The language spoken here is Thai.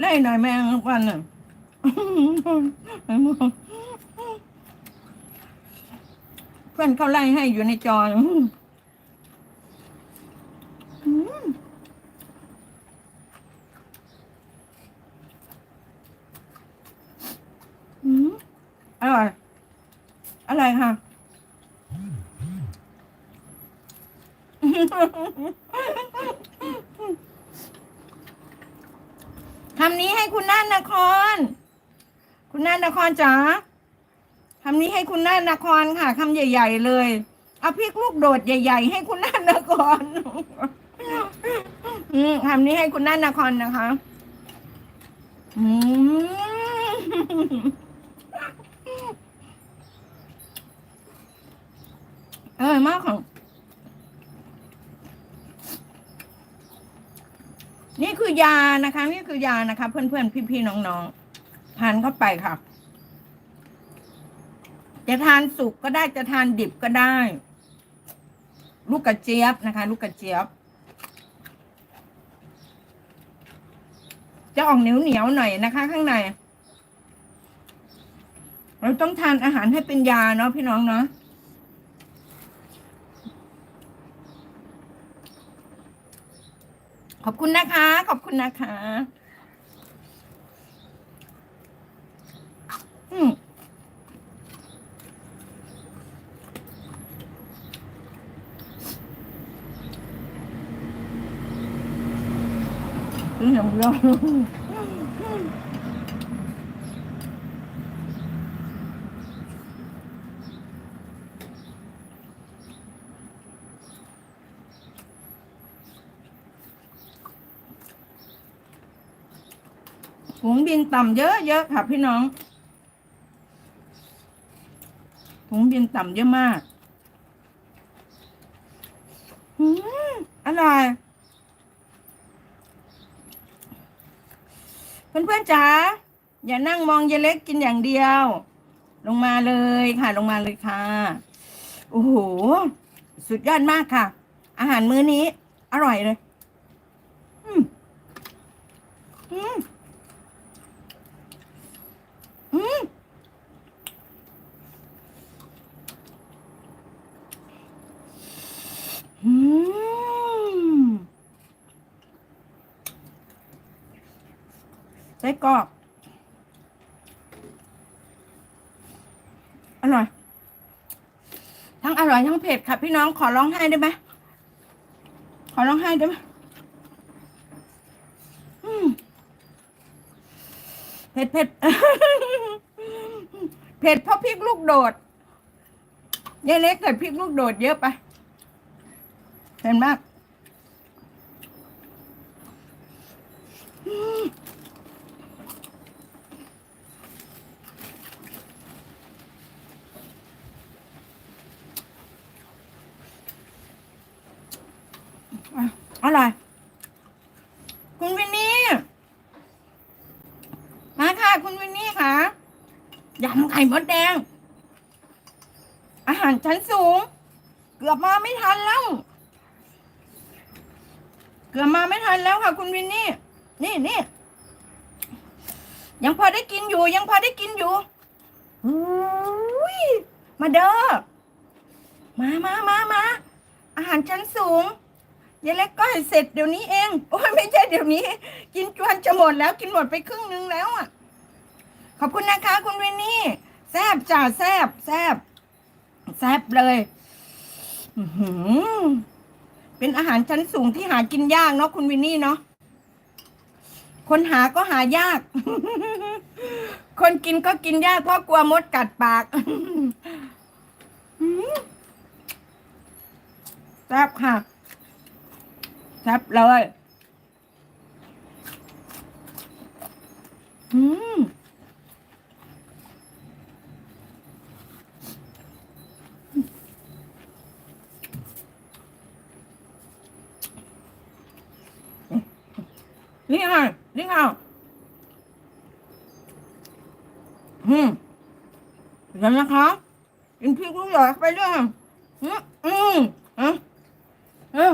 ไล่หน่อยแมงวันน่ะเพื่อนเขาไล่ให้อยู่ในจออืมอืมอืมอร่อย อร่อยค่ะ คำนี้ให้คุณน่านนคร คุณน่านนครจ๋าคำนี้ให้คุณน่านนครค่ะคำใหญ่ ๆ เลยเอาพริกลูกโดดใหญ่ ๆ ให้คุณน่านนครอืมคำนี้ให้คุณน่านนครนะคะอืมเออมากของ นี่คือยานะคะ นี่คือยานะคะ เพื่อนๆพี่ๆน้องๆทานเข้าไปค่ะ จะทานสุกก็ได้จะทานดิบก็ได้ ลูกกระเจี๊ยบนะคะ ลูกกระเจี๊ยบ จะออกเหนียวเหนียวๆหน่อยนะคะ ข้างใน เราต้องทานอาหารให้เป็นยาเนาะพี่น้องเนาะ ขอบคุณนะคะ ขอบคุณนะคะ อืมอืม อย่างเดียวหุงบินต่ำเยอะๆค่ะพี่น้องหุงบินต่ำเยอะมากอืมอร่อยเพื่อนๆจ๋าอย่านั่งมองยายเล็กกินอย่างเดียว ลงมาเลยค่ะ ลงมาเลยค่ะ โอ้โห สุดยอดมากค่ะ อาหารมื้อนี้ อร่อยเลย อืมอืมอืมอืมไส้กรอกอร่อย ทั้งอร่อยทั้งเผ็ดค่ะพี่น้องขอร้องไห้ได้ไหมขอร้องไห้ได้ไหมอืมเผ็ดเผ็ดเผ็ดเพราะพริกลูกโดดยายเล็กใส่พริกลูกโดดเยอะไปเผ็ดมากอืม อร่อย คุณวินนี่มาค่ะ คุณวินนี่ค่ะยำไข่มดแดง อาหารชั้นสูง เกือบมาไม่ทันแล้ว เกือบมาไม่ทันแล้วค่ะ คุณวินนี่ นี่นี่ยังพอได้กินอยู่ ยังพอได้กินอยู่อุ้ยมาเด้อมามามามาอาหารชั้นสูง ยายเล็กก็ให้เสร็จเดี๋ยวนี้เอง โอ้ยไม่ใช่เดี๋ยวนี้ กินจวนจะหมดแล้วกินหมดไปครึ่งนึงแล้วอะ ขอบคุณนะคะ คุณวินนี่แซบจ่าแซบแซบแซบเลยอือหืเป็นอาหารชั้นสูงที่หากินยากเนาะคุณวินนี่เนาะคนหาก็หายาก คนกินก็กินยากเพราะกลัวมดกัดปากแซบค่ะ ซบเลยอืมนี่ค่ะนี่ค่ะอืมเดี๋ยวนะคะกินพริกลูกหยอดไปด้วยค่อืมอืมอืมอืม